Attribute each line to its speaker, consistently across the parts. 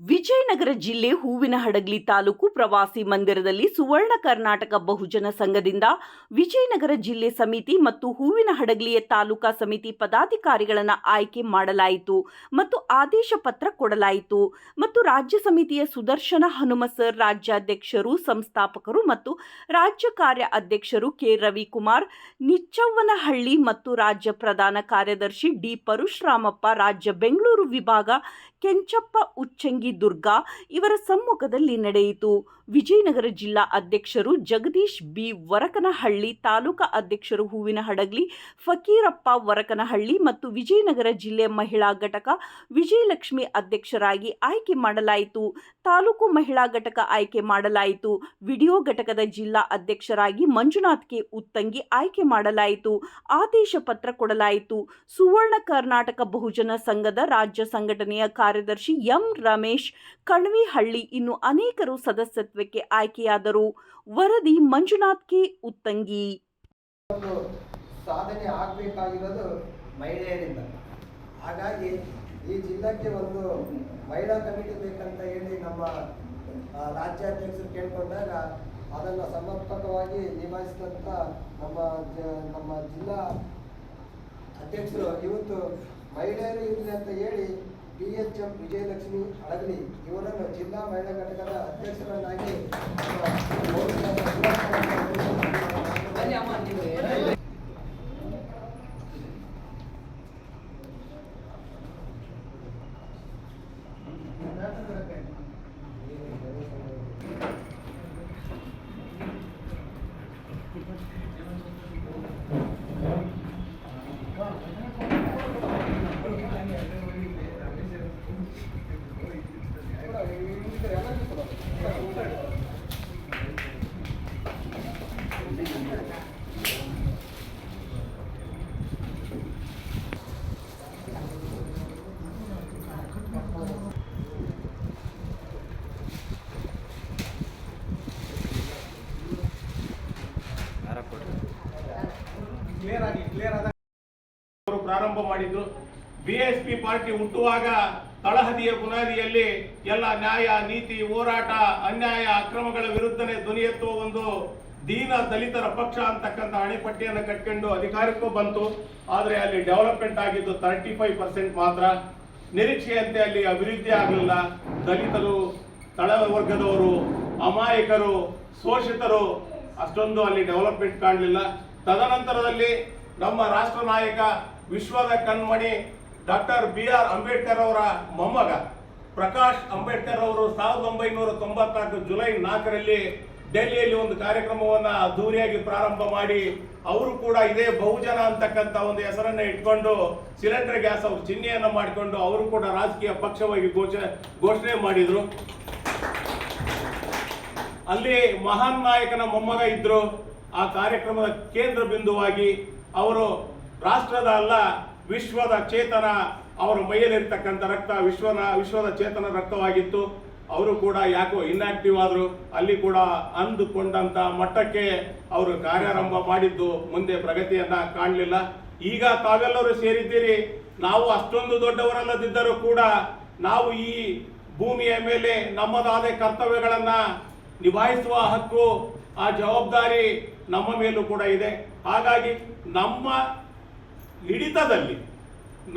Speaker 1: ವಿಜಯನಗರ ಜಿಲ್ಲೆ ಹೂವಿನ ಹಡಗಲಿ ತಾಲೂಕು ಪ್ರವಾಸಿ ಮಂದಿರದಲ್ಲಿ ಸುವರ್ಣ ಕರ್ನಾಟಕ ಬಹುಜನ ಸಂಘದಿಂದ ವಿಜಯನಗರ ಜಿಲ್ಲೆ ಸಮಿತಿ ಮತ್ತು ಹೂವಿನ ಹಡಗಲಿಯ ತಾಲೂಕಾ ಸಮಿತಿ ಪದಾಧಿಕಾರಿಗಳನ್ನು ಆಯ್ಕೆ ಮಾಡಲಾಯಿತು ಮತ್ತು ಆದೇಶ ಪತ್ರ ಕೊಡಲಾಯಿತು ಮತ್ತು ರಾಜ್ಯ ಸಮಿತಿಯ ಸುದರ್ಶನ ಹನುಮ ಸರ್ ರಾಜ್ಯಾಧ್ಯಕ್ಷರು, ಸಂಸ್ಥಾಪಕರು ಮತ್ತು ರಾಜ್ಯ ಕಾರ್ಯ ಅಧ್ಯಕ್ಷರು ಕೆ. ರವಿಕುಮಾರ್, ನಿಚ್ಚವ್ವನಹಳ್ಳಿ ಮತ್ತು ರಾಜ್ಯ ಪ್ರಧಾನ ಕಾರ್ಯದರ್ಶಿ ಡಿ. ಪರಶುರಾಮಪ್ಪ, ರಾಜ್ಯ ಬೆಂಗಳೂರು ವಿಭಾಗ ಕೆಂಚಪ್ಪ ಉಚ್ಚಂಗಿ ದುರ್ಗಾ ಇವರ ಸಮ್ಮುಖದಲ್ಲಿ ನಡೆಯಿತು. ವಿಜಯನಗರ ಜಿಲ್ಲಾ ಅಧ್ಯಕ್ಷರು ಜಗದೀಶ್ ಬಿ. ವರಕನಹಳ್ಳಿ, ತಾಲೂಕಾ ಅಧ್ಯಕ್ಷರು ಹೂವಿನ ಹಡಗ್ಲಿ, ಫಕೀರಪ್ಪ ವರಕನಹಳ್ಳಿ ಮತ್ತು ವಿಜಯನಗರ ಜಿಲ್ಲೆ ಮಹಿಳಾ ಘಟಕ ವಿಜಯಲಕ್ಷ್ಮಿ ಅಧ್ಯಕ್ಷರಾಗಿ ಆಯ್ಕೆ ಮಾಡಲಾಯಿತು. ತಾಲೂಕು ಮಹಿಳಾ ಘಟಕ ಆಯ್ಕೆ ಮಾಡಲಾಯಿತು. ವಿಡಿಯೋ ಘಟಕದ ಜಿಲ್ಲಾ ಅಧ್ಯಕ್ಷರಾಗಿ ಮಂಜುನಾಥ್ ಕೆ. ಉತ್ತಂಗಿ ಆಯ್ಕೆ ಮಾಡಲಾಯಿತು. ಆದೇಶ ಪತ್ರ ಕೊಡಲಾಯಿತು. ಸುವರ್ಣ ಕರ್ನಾಟಕ ಬಹುಜನ ಸಂಘದ ರಾಜ್ಯ ಸಂಘಟನೆಯ ಕಾರ್ಯದರ್ಶಿ ಎಂ. ರಮೇಶ್ ಕಣ್ವಿಹಳ್ಳಿ ಇನ್ನು ಅನೇಕರು ಸದಸ್ಯತ್ವಕ್ಕೆ ಆಯ್ಕೆಯಾದರು. ವರದಿ ಮಂಜುನಾಥ್ ಕೆ ಉತ್ತಂಗಿ
Speaker 2: ಸಾಧನೆ ಆಗಬೇಕಾಗಿರೋದು ಮಹಿಳೆಯರಿಂದ. ಹಾಗಾಗಿ ಈ ಜಿಲ್ಲಕ್ಕೆ ಒಂದು ಮಹಿಳಾ ಕಮಿಟಿ ಬೇಕಂತ ಹೇಳಿ ನಮ್ಮ ರಾಜ್ಯಾಧ್ಯಕ್ಷರು ಕೇಳಿಕೊಂಡಾಗ ಅದನ್ನು ಸಮರ್ಪಕವಾಗಿ ನಿಭಾಯಿಸಿದಂಥ ನಮ್ಮ ನಮ್ಮ ಜಿಲ್ಲಾ ಅಧ್ಯಕ್ಷರು ಇವತ್ತು ಮಹಿಳೆಯರು ಇರಲಿ ಅಂತ ಹೇಳಿ P H M Vijayalakshmi Alagali ಇವರನ್ನು ಜಿಲ್ಲಾ ಮಹಿಳಾ ಘಟಕದ ಅಧ್ಯಕ್ಷರನ್ನಾಗಿ ನಮ್ಮ
Speaker 3: ಪ್ರಾರಂಭ ಮಾಡಿದ್ರು. ಬಿಎಸ್ಪಿ ಪಾರ್ಟಿ ಹುಟ್ಟುವಾಗ ತಳಹದಿಯ ಬುನಾದಿಯಲ್ಲಿ ಎಲ್ಲ ನ್ಯಾಯ, ನೀತಿ, ಹೋರಾಟ, ಅನ್ಯಾಯ, ಅಕ್ರಮಗಳ ವಿರುದ್ಧನೇ ಧ್ವನಿ ಎತ್ತುವ ಒಂದು ದೀನ ದಲಿತರ ಪಕ್ಷ ಅಂತಕ್ಕಂಥ ಅಣೆಪಟ್ಟಿಯನ್ನು ಕಟ್ಕೊಂಡು ಅಧಿಕಾರಕ್ಕೂ ಬಂತು. ಆದರೆ ಅಲ್ಲಿ ಡೆವಲಪ್ಮೆಂಟ್ ಆಗಿದ್ದು ತರ್ಟಿ ಫೈವ್ ಪರ್ಸೆಂಟ್ ಮಾತ್ರ. ನಿರೀಕ್ಷೆಯಂತೆ ಅಲ್ಲಿ ಅಭಿವೃದ್ಧಿ ಆಗಲಿಲ್ಲ. ದಲಿತರು, ತಳವರ್ಗದವರು, ಅಮಾಯಕರು, ಶೋಷಿತರು ಅಷ್ಟೊಂದು ಅಲ್ಲಿ ಡೆವಲಪ್ಮೆಂಟ್ ಕಾಣಲಿಲ್ಲ. ತದನಂತರದಲ್ಲಿ ನಮ್ಮ ರಾಷ್ಟ್ರ ನಾಯಕ ವಿಶ್ವದ ಕಣ್ಮಣಿ ಡಾಕ್ಟರ್ ಬಿ ಆರ್ ಅಂಬೇಡ್ಕರ್ ಅವರ ಮೊಮ್ಮಗ ಪ್ರಕಾಶ್ ಅಂಬೇಡ್ಕರ್ ಅವರು ಸಾವಿರದ ಒಂಬೈನೂರ ತೊಂಬತ್ನಾಲ್ಕು ಜುಲೈ ನಾಲ್ಕರಲ್ಲಿ ಡೆಲ್ಲಿಯಲ್ಲಿ ಒಂದು ಕಾರ್ಯಕ್ರಮವನ್ನ ಅದ್ದೂರಿಯಾಗಿ ಪ್ರಾರಂಭ ಮಾಡಿ ಅವರು ಕೂಡ ಇದೇ ಬಹುಜನ ಅಂತಕ್ಕಂಥ ಒಂದು ಹೆಸರನ್ನ ಇಟ್ಕೊಂಡು ಸಿಲಿಂಡರ್ ಗ್ಯಾಸ್ ಅವ್ರ ಚಿಹ್ನೆಯನ್ನು ಮಾಡಿಕೊಂಡು ಅವರು ಕೂಡ ರಾಜಕೀಯ ಪಕ್ಷವಾಗಿ ಘೋಷ, ಘೋಷಣೆ ಮಾಡಿದ್ರು. ಅಲ್ಲಿ ಮಹಾನ್ ನಾಯಕನ ಮೊಮ್ಮಗ ಇದ್ರು. ಆ ಕಾರ್ಯಕ್ರಮದ ಕೇಂದ್ರ ಬಿಂದುವಾಗಿ ಅವರು ರಾಷ್ಟ್ರದ ಅಲ್ಲ, ವಿಶ್ವದ ಚೇತನ, ಅವರ ಮೈಯಲ್ಲಿರ್ತಕ್ಕಂಥ ರಕ್ತ, ವಿಶ್ವನ, ವಿಶ್ವದ ಚೇತನ ರಕ್ತವಾಗಿತ್ತು. ಅವರು ಕೂಡ ಯಾಕೋ ಇನ್ಆಕ್ಟಿವ್ ಆದರು, ಅಲ್ಲಿ ಕೂಡ ಅಂದುಕೊಂಡಂತ ಮಟ್ಟಕ್ಕೆ ಅವರು ಕಾರ್ಯಾರಂಭ ಮಾಡಿದ್ದು ಮುಂದೆ ಪ್ರಗತಿಯನ್ನ ಕಾಣಲಿಲ್ಲ. ಈಗ ತಾವೆಲ್ಲರೂ ಸೇರಿದ್ದೀರಿ, ನಾವು ಅಷ್ಟೊಂದು ದೊಡ್ಡವರಲ್ಲದಿದ್ದರೂ ಕೂಡ ನಾವು ಈ ಭೂಮಿಯ ಮೇಲೆ ನಮ್ಮದಾದ ಕರ್ತವ್ಯಗಳನ್ನ ನಿಭಾಯಿಸುವ ಹಕ್ಕು, ಆ ಜವಾಬ್ದಾರಿ ನಮ್ಮ ಮೇಲೂ ಕೂಡ ಇದೆ. ಹಾಗಾಗಿ ನಮ್ಮ ಹಿಡಿತದಲ್ಲಿ,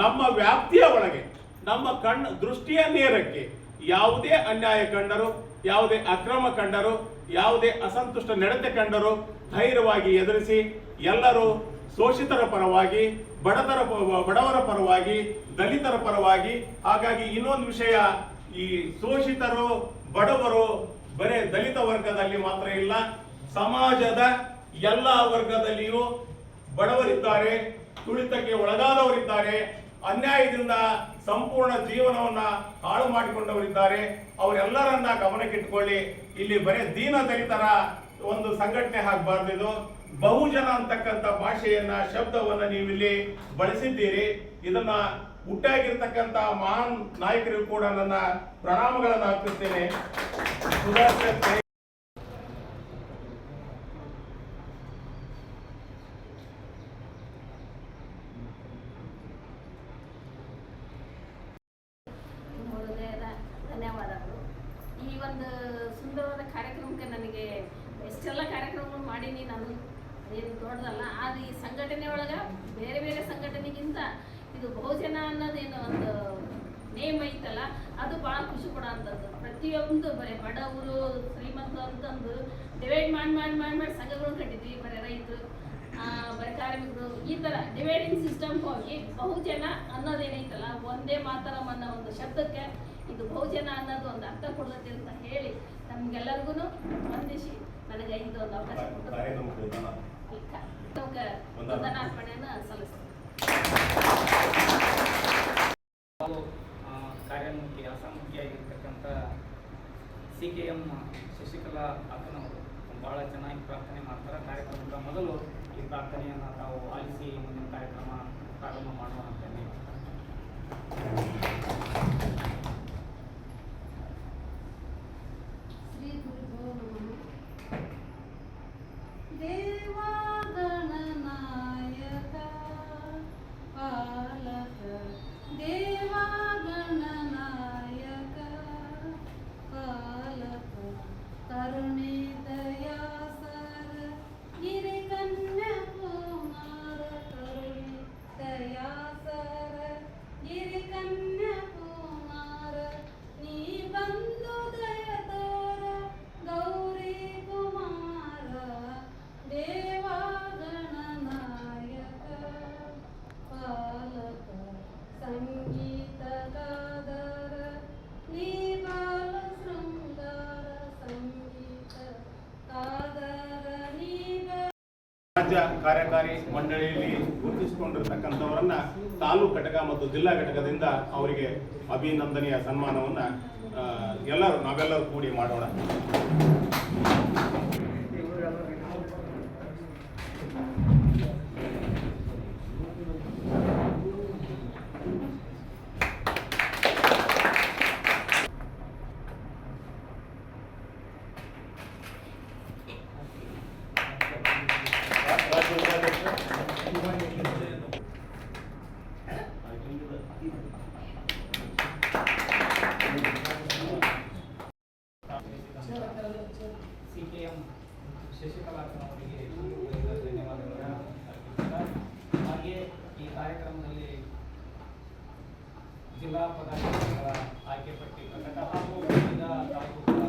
Speaker 3: ನಮ್ಮ ವ್ಯಾಪ್ತಿಯ ಒಳಗೆ, ನಮ್ಮ ಕಣ್ಣು ದೃಷ್ಟಿಯ ನೇರಕ್ಕೆ ಯಾವುದೇ ಅನ್ಯಾಯ ಕಂಡರು, ಯಾವುದೇ ಅಕ್ರಮ ಕಂಡರು, ಯಾವುದೇ ಅಸಂತುಷ್ಟ ನಡತೆ ಕಂಡರು ಧೈರ್ಯವಾಗಿ ಎದುರಿಸಿ ಎಲ್ಲರೂ ಶೋಷಿತರ ಪರವಾಗಿ, ಬಡತರ ಬಡವರ ಪರವಾಗಿ, ದಲಿತರ ಪರವಾಗಿ, ಹಾಗಾಗಿ ಇನ್ನೊಂದು ವಿಷಯ, ಈ ಶೋಷಿತರು, ಬಡವರು ಬರೇ ದಲಿತ ವರ್ಗದಲ್ಲಿ ಮಾತ್ರ ಇಲ್ಲ, ಸಮಾಜದ ಎಲ್ಲ ವರ್ಗದಲ್ಲಿಯೂ ಬಡವರಿದ್ದಾರೆ, ತುಳಿತಕ್ಕೆ ಒಳಗಾದವರಿದ್ದಾರೆ ಅನ್ಯಾಯದಿಂದ ಸಂಪೂರ್ಣ ಜೀವನವನ್ನ ಹಾಳು ಮಾಡಿಕೊಂಡವರಿದ್ದಾರೆ. ಅವರೆಲ್ಲರನ್ನ ಗಮನಕ್ಕಿಟ್ಕೊಳ್ಳಿ. ಇಲ್ಲಿ ಬರೀ ದೀನ ದಲಿತರ ಒಂದು ಸಂಘಟನೆ ಆಗಬಾರ್ದು ಇದು. ಬಹುಜನ ಅಂತಕ್ಕಂಥ ಭಾಷೆಯನ್ನ, ಶಬ್ದವನ್ನ ನೀವಿಲ್ಲಿ ಬಳಸಿದ್ದೀರಿ. ಇದನ್ನ ಹುಟ್ಟಾಗಿರ್ತಕ್ಕಂಥ ಮಹಾನ್ ನಾಯಕರಿಗೂ ಕೂಡ ನನ್ನ ಪ್ರಣಾಮಗಳನ್ನು ಹಾಕುತ್ತೇನೆ
Speaker 4: ಹೃದಯದ ಧನ್ಯವಾದ ಈ ಒಂದು ಸುಂದರವಾದ ಕಾರ್ಯಕ್ರಮಕ್ಕೆ ನನಗೆ ಎಷ್ಟೆಲ್ಲ ಕಾರ್ಯಕ್ರಮಗಳು ಮಾಡೀನಿ ನಾನು ಅದೇನು ದೊಡ್ಡದಲ್ಲ. ಆದ್ರೆ ಈ ಸಂಘಟನೆ ಒಳಗೆ ಬೇರೆ ಬೇರೆ ಸಂಘಟನೆಗಿಂತ ಇದು ಬಹುಜನ ಅನ್ನೋದೇನು ಒಂದು ನೇಮ್ ಐತಲ್ಲ, ಅದು ಭಾಳ ಖುಷಿ ಕೊಡೋಂಥದ್ದು. ಪ್ರತಿಯೊಂದು ಬರೀ ಬಡವರು ಶ್ರೀಮಂತ ಅಂತಂದು ಡಿವೈಡ್ ಮಾಡಿ ಮಾಡಿ ಮಾಡಿ ಮಾಡಿ ಸಂಘಗಳು ಕಟ್ಟಿದ್ವಿ ಬರೀ ರೈತರು ಬರೀ ಕಾರ್ಮಿಕರು. ಈ ಥರ ಡಿವೈಡಿಂಗ್ ಸಿಸ್ಟಮ್ ಹೋಗಿ ಬಹುಜನ ಅನ್ನೋದೇನೈತಲ್ಲ, ಒಂದೇ ಮಾತರಂ ಅನ್ನೋ ಒಂದು ಶಬ್ದಕ್ಕೆ ಇದು ಬಹುಜನ ಅನ್ನೋದು ಒಂದು ಅರ್ಥ ಕೊಡುತ್ತೆ ಅಂತ ಹೇಳಿ ನಮ್ಗೆಲ್ಲರಿಗೂ ವಂದಿಸಿ. ನನಗೆ ಇದು ಒಂದು ಅವಕಾಶ ವಂದನಾರ್ಪಣೆಯನ್ನು ಸಲ್ಲಿಸ್ತೀನಿ.
Speaker 5: ಕಾರ್ಯೋನ್ಮುಖಿ ಅಸಂಖ್ಯಾಗಿರ್ತಕ್ಕಂಥ ಸಿ ಕೆ ಎಂ ಶಶಿಕಲಾ ಅಕ್ಕನವರು ಭಾಳ ಚೆನ್ನಾಗಿ ಪ್ರಾರ್ಥನೆ ಮಾಡ್ತಾರೆ. ಕಾರ್ಯಕ್ರಮದ ಮೊದಲು ಈ ಪ್ರಾರ್ಥನೆಯನ್ನು ತಾವು ಆಲಿಸಿ ಮುಂದಿನ ಕಾರ್ಯಕ್ರಮ ಪ್ರಾರಂಭ ಮಾಡುವ
Speaker 3: ರಾಜ್ಯ ಕಾರ್ಯಕಾರಿ ಮಂಡಳಿಯಲ್ಲಿ ಗುರುತಿಸಿಕೊಂಡಿರ್ತಕ್ಕಂಥವರನ್ನ ತಾಲೂಕು ಘಟಕ ಮತ್ತು ಜಿಲ್ಲಾ ಘಟಕದಿಂದ ಅವರಿಗೆ ಅಭಿನಂದನೆಯ ಸನ್ಮಾನವನ್ನ ಎಲ್ಲರೂ ನಾವೆಲ್ಲರೂ ಕೂಡಿ ಮಾಡೋಣ ರಾಜ್ಯ ಉಪಾಧ್ಯಕ್ಷ
Speaker 5: ಸಿ ಕೆ ಎಂ ಶಶಿಕಲಾ ಅಕ್ಕನವರಿಗೆ ಧನ್ಯವಾದಗಳನ್ನು ಅರ್ಪಿಸುತ್ತಾ ಹಾಗೆ ಈ ಕಾರ್ಯಕ್ರಮದಲ್ಲಿ ಜಿಲ್ಲಾ ಪದಾಧಿಕಾರಿಗಳ ಆಯ್ಕೆ ಪಟ್ಟಿ ಪ್ರಕಟ ಹಾಗೂ ವಿವಿಧ ತಾಲೂಕುಗಳ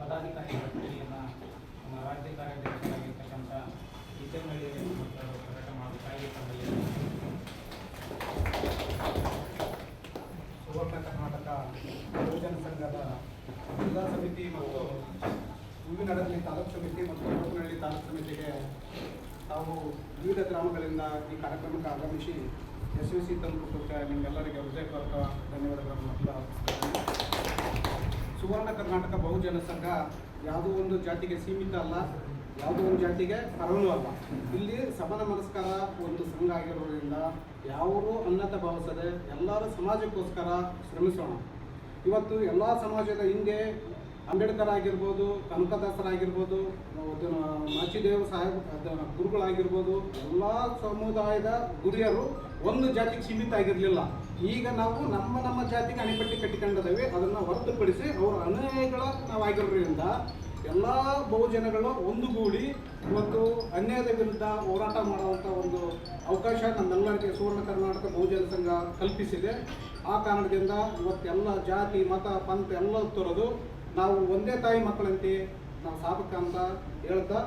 Speaker 5: ಪದಾಧಿಕಾರಿ ಪಟ್ಟಿಯನ್ನು ನಮ್ಮ ರಾಜ್ಯ ಕಾರ್ಯಾಧ್ಯಕ್ಷರಾಗಿರ್ತಕ್ಕಂಥ ಈಚನಹಳ್ಳಿ ಅವರು ಪ್ರಕಟ ಮಾಡಬೇಕಾಗಿ ತಮ್ಮಲ್ಲಿ
Speaker 6: ಸುವರ್ಣ ಕರ್ನಾಟಕ ಯುವಜನ ಸಂಘದ ಜಿಲ್ಲಾ ಸಮಿತಿ ಮತ್ತು ಹೂವಿನಡಗಲಿ ತಾಲೂಕು ಸಮಿತಿ ಮತ್ತು ಹೂವಿನಹಳ್ಳಿ ತಾಲೂಕು ಸಮಿತಿಗೆ ತಾವು ವಿವಿಧ ಗ್ರಾಮಗಳಿಂದ ಈ ಕಾರ್ಯಕ್ರಮಕ್ಕೆ ಆಗಮಿಸಿ ಯಶಸ್ವಿ ತಂದುಕೊಟ್ಟಕ್ಕೆ ನಿಮಗೆಲ್ಲರಿಗೆ ಹೃದಯಪೂರ್ವಕ ಧನ್ಯವಾದಗಳನ್ನು ಸುವರ್ಣ ಕರ್ನಾಟಕ ಬಹುಜನ ಸಂಘ ಯಾವುದೋ ಒಂದು ಜಾತಿಗೆ ಸೀಮಿತ ಅಲ್ಲ, ಯಾವುದೋ ಒಂದು ಜಾತಿಗೆ ಪರವೂ ಅಲ್ಲ. ಇಲ್ಲಿ ಸಮಾನ ಮನಸ್ಕಾರ ಒಂದು ಸಂಘ ಆಗಿರೋದ್ರಿಂದ ಯಾರೂ ಅನ್ನತ ಭಾವಿಸದೆ ಎಲ್ಲರೂ ಸಮಾಜಕ್ಕೋಸ್ಕರ ಶ್ರಮಿಸೋಣ. ಇವತ್ತು ಎಲ್ಲ ಸಮಾಜದ ಹಿಂದೆ ಅಂಬೇಡ್ಕರ್ ಆಗಿರ್ಬೋದು ಕನಕದಾಸರಾಗಿರ್ಬೋದು ಮಾಚಿದೇವ ಸಾಹೇಬ್ ಗುರುಗಳಾಗಿರ್ಬೋದು, ಎಲ್ಲ ಸಮುದಾಯದ ಗುರಿಯರು ಒಂದು ಜಾತಿಗೆ ಸೀಮಿತ ಆಗಿರಲಿಲ್ಲ. ಈಗ ನಾವು ನಮ್ಮ ನಮ್ಮ ಜಾತಿಗೆ ಅಣೆಪಟ್ಟಿ ಕಟ್ಟಿಕೊಂಡಿದ್ದೇವೆ ಅದನ್ನು ಹೊರತುಪಡಿಸಿ ಅವರ ಅನ್ಯಾಯಗಳ ನಾವಾಗಿರೋದ್ರಿಂದ ಎಲ್ಲ ಬಹುಜನಗಳು ಒಂದುಗೂಡಿ ಮತ್ತು ಅನ್ಯಾಯದ ವಿರುದ್ಧ ಹೋರಾಟ ಮಾಡುವಂಥ ಒಂದು ಅವಕಾಶ ನಮ್ಮೆಲ್ಲರಿಗೆ ಸುವರ್ಣ ಕರ್ನಾಟಕ ಬಹುಜನ ಸಂಘ ಕಲ್ಪಿಸಿದೆ. ಆ ಕಾರಣದಿಂದ ಇವತ್ತೆಲ್ಲ ಜಾತಿ, ಮತ, ಪಂಥ ಎಲ್ಲ ತೊರೆದು ನಾವು ಒಂದೇ ತಾಯಿ ಮಕ್ಕಳಂತೆ ನಾವು ಸಾಬಕ ಅಂತ ಹೇಳ್ತಾ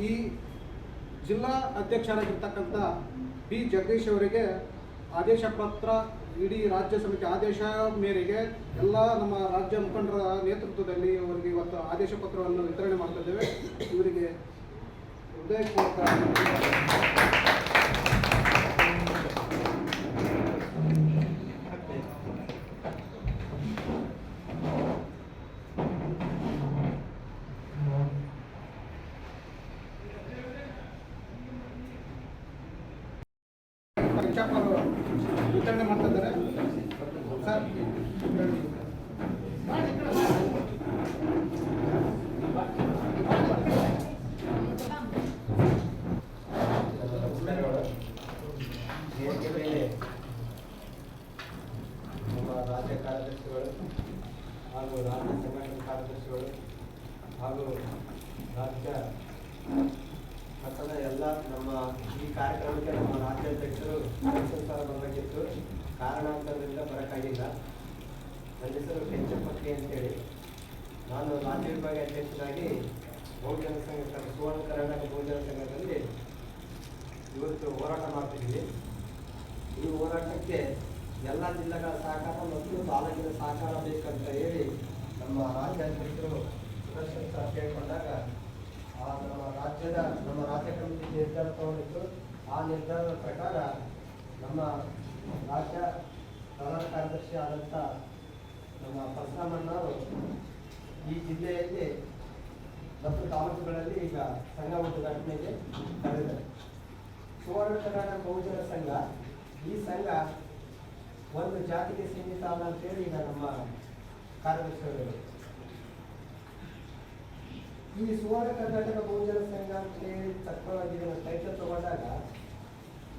Speaker 6: ಈ ಜಿಲ್ಲಾ ಅಧ್ಯಕ್ಷರಾಗಿರ್ತಕ್ಕಂಥ ಬಿ. ಜಗದೀಶ್ ಅವರಿಗೆ ಆದೇಶ ಪತ್ರ ಇಡೀ ರಾಜ್ಯ ಸಮಿತಿ ಆದೇಶ ಮೇರೆಗೆ ಎಲ್ಲ ನಮ್ಮ ರಾಜ್ಯ ಮುಖಂಡರ ನೇತೃತ್ವದಲ್ಲಿ ಅವರಿಗೆ ಇವತ್ತು ಆದೇಶ ಪತ್ರವನ್ನು ವಿತರಣೆ ಮಾಡ್ತಾ ಇದ್ದೇವೆ. ಇವರಿಗೆ ಹೃದಯಪೂರ್ವಕ ಚಾಪರ್ ವಿತರಣೆ ಮಾಡ್ತಾ ಇದ್ದಾರೆ ಸರ್
Speaker 2: ಹಾಗೂ ರಾಜ್ಯ ಸಂಘಟನಾ ಕಾರ್ಯದರ್ಶಿಗಳು ಹಾಗೂ ರಾಜ್ಯ ಮಟ್ಟದ ಎಲ್ಲ ನಮ್ಮ ಈ ಕಾರ್ಯಕ್ರಮಕ್ಕೆ ನಮ್ಮ ರಾಜ್ಯಾಧ್ಯಕ್ಷರು ಸರ್ ಬರಬೇಕಿತ್ತು ಕಾರಣಾಂತರದಿಂದ ಬರೋಕ್ಕಾಗಿಲ್ಲ ನನ್ನ ಹೆಸರು ಕೆಂಚಪ್ಪಕ್ಕಿ ಅಂತೇಳಿ. ನಾನು ರಾಜ್ಯ ವಿಭಾಗ ಅಧ್ಯಕ್ಷರಾಗಿ ಬಹುಜನ ಸಂಘ ಸುವರ್ಣ ಕರ್ನಾಟಕ ಬಹುಜನ ಸಂಘದಲ್ಲಿ ಇವತ್ತು ಹೋರಾಟ ಮಾಡ್ತಿದ್ದೀವಿ. ಈ ಹೋರಾಟಕ್ಕೆ ಎಲ್ಲ ಜಿಲ್ಲೆಗಳ ಸಹಕಾರ ಮತ್ತು ತಾಲೂಕಿನ ಸಹಕಾರ ಬೇಕಂತ ಹೇಳಿ ನಮ್ಮ ರಾಜ್ಯಾಧ್ಯಕ್ಷರು ಸುದರ್ಶನ್ ಸರ್ ಕೇಳಿಕೊಂಡಾಗ, ಆ ನಮ್ಮ ರಾಜ್ಯದ, ನಮ್ಮ ರಾಜ್ಯ ಕಮಿಟಿ ನಿರ್ಧಾರ ತಗೊಂಡಿತ್ತು. ಆ ನಿರ್ಧಾರದ ಪ್ರಕಾರ ನಮ್ಮ ರಾಜ್ಯ ಪ್ರಧಾನ ಕಾರ್ಯದರ್ಶಿ ಆದಂಥ ನಮ್ಮ ಪರಶುರಾಮಣ್ಣವರು ಈ ಜಿಲ್ಲೆಯಲ್ಲಿ ಮತ್ತು ತಾಲೂಕುಗಳಲ್ಲಿ ಈಗ ಸಂಘ ಉದ್ಘಾಟನೆಗೆ ಕರೆದಿದ್ದಾರೆ ಸುವರ್ಣ ಕರ್ನಾಟಕ ಬಹುಜನ ಸಂಘ, ಈ ಸಂಘ ಒಂದು ಜಾತಿಗೆ ಸೀಮಿತ ಅಲ್ಲ ಅಂತೇಳಿ ಈಗ ನಮ್ಮ ಕಾರ್ಯದರ್ಶಿಗಳು. ಈ ಸುವರ್ಣ ಕರ್ನಾಟಕ ಬಹುಜನ ಸಂಘ ಅಂತೇಳಿ ತಕ್ಕವಾಗಿ ಟೈಟಲ್ ತಗೊಂಡಾಗ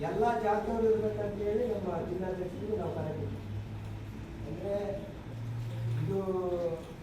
Speaker 2: ಎಲ್ಲ ಜಾತಿಯವರು ಇರ್ಬೇಕಂತ ಹೇಳಿ ನಮ್ಮ ಜಿಲ್ಲಾಧ್ಯಕ್ಷರಿಗೆ ನಾವು ಕರೆದಿದ್ದೀವಿ ಅಂದ್ರೆ 就个。